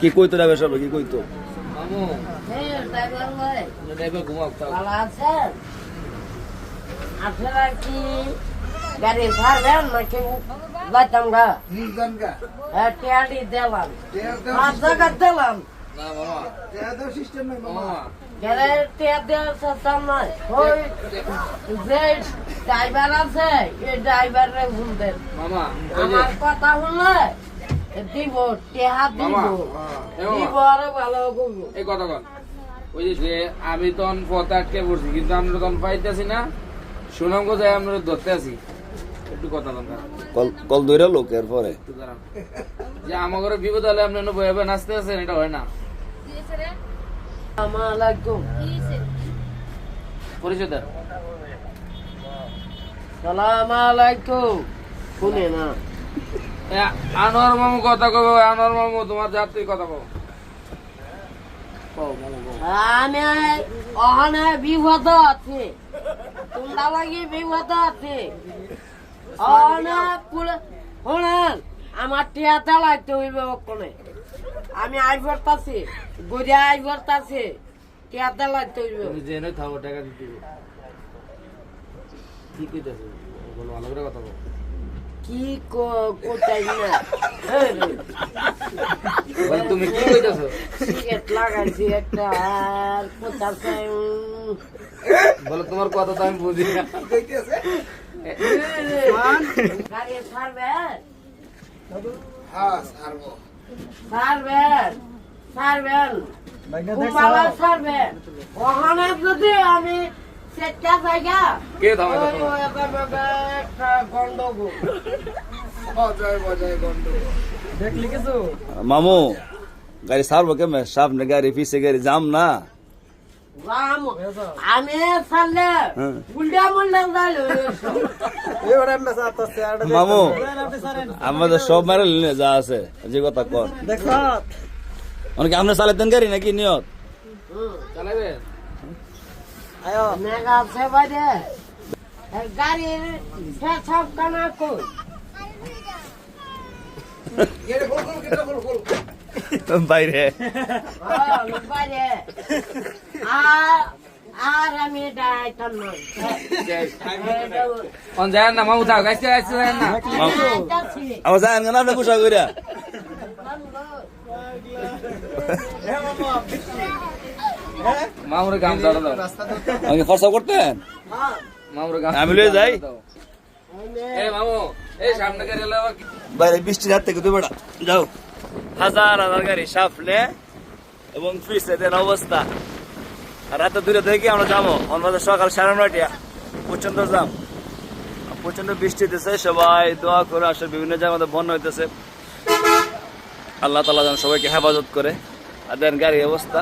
কি কইতো ড্রাইভার সাহেব কি কইতো আপনারা কি গাড়ি ছাড়বেন নাকি যাইতাম গা হ্যাঁ টিয়াডি দিলাম পাঁচ জায়গা দিলাম না মামা দেহাদের সিস্টেম নাই মামা। মামা গেলে টিয়া দেওয়ার চেষ্টা নয় যে ড্রাইভার আছে এই ড্রাইভারে মামা ওই আমার কথা শুনলে দিব টেহা দিব। দিব আরও ভালো করব এই কথা কন। ওই যে আমি তখন পথে আটকে পড়ছি কিন্তু আমরা তখন পাইতেছি না। সুনাম কোথায় আমরা ধরতে আছি। একটু কথা দরকার কল কল দইরা লোক এরপরে। যে আমার ঘরে বিপদ হলে আপনি বয়ে বয়ে নাচতে আছেন এটা হয় না। আমার আলাইকুম। পরিচয় দেন সালাম আলাইকুম। শুনে না। এ, আনোয়ার মামু কথা কব আনোয়ার মামু তোমার যাত্রী কথা কব। আমি অহনে বিপদ আছে। তোমরা লাগি বিপদ আছে। অহনে পুরো শোনেন আমার টিয়া লাগতে হইবে ওখানে আমি আই ভরতাছি গড়িয়া আই ভরতাছি টিয়া চালাইতে হইবে। তুমি জেনে থাকো টাকা দিতে হবে। কি কইতেছো? বলো ভালো করে কথা বলো কি ক- না এই তুমি কি কইতেছো? সিগারেট লাগাইছি একটা আর কোথায় উম, তোমার কথা তো আমি বুঝি না। কইতেছে গাড়ি ছাড়বে? হ্যাঁ সারবো ছাড়বেন ছাড়বেন ছাড়বেন ওখানে যদি আমি সেটা জায়গা কে থামাই ওই তোমার ওই একটা একটা গন্ডগোল মামু গাড়ি সারবো কেমন? সামনে গাড়ি পিছে গাড়ি জাম না? রাম আমি ছাড়লে হ্যাঁ। মামু আমাদের সব মারে যা আছে যে কথা কর অনেকে আপনি চালাতেন গাড়ি নাকি নিয়ত? চালাবে মেঘা আছে বাইরে গাড়ির সব কানা কই? বাইরে। বাইরে। আর আর আমি ডাইতাম না। অন যায় না মামু থাক গাইছে গাইছে যায় না। আমার কেন কইরা। মামুরে গাম দাও খরচা করতেন? মামুরে গাম আমি লয়ে যাই? এ মামু এই সামনে গাড়ি এলে বাইরে বৃষ্টির হাত থেকে তুই বেড়া। যাও। হাজার হাজার গাড়ি সাফলে এবং ফ্রিজে দেন অবস্থা। আর রাতে দূরে থেকে আমরা যাব? আমাদের সকাল সাড়ে নয়টা প্রচণ্ড জাম। প্রচণ্ড বৃষ্টি হইতেছে সবাই দোয়া করে আসে বিভিন্ন জায়গায় আমাদের বন্যা হইতেছে। আল্লাহ তালা যেন সবাইকে হেফাজত করে। আর দেন গাড়ির অবস্থা।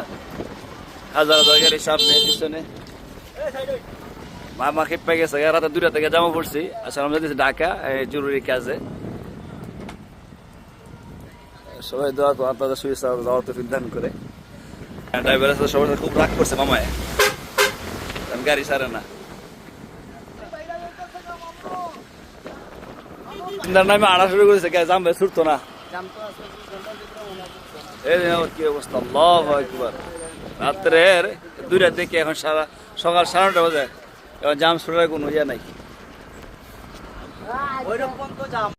হাজার হাজার গাড়ি সামনে পিছনে। মামা খেপে গেছে রাতে দূরে থেকে জামা পড়ছি আসলে আমরা যেতেছি ঢাকা জরুরি কাজে। সবাই দোয়া করো আপনাদের সুইচ যাওয়ার তো দান করে। ড্রাইভার আছে সবার সাথে খুব রাগ করছে মামায়। কারণ গাড়ি সারে না। নামে আড়া শুরু করেছে জামবে ছুটতো না। এই কি অবস্থা আল্লাহ একবার রাত্রের দুইটা দিকে এখন সারা সকাল সাড়ে নটা বাজে। এখন জাম ছুটার কোনো ইয়ে নাই।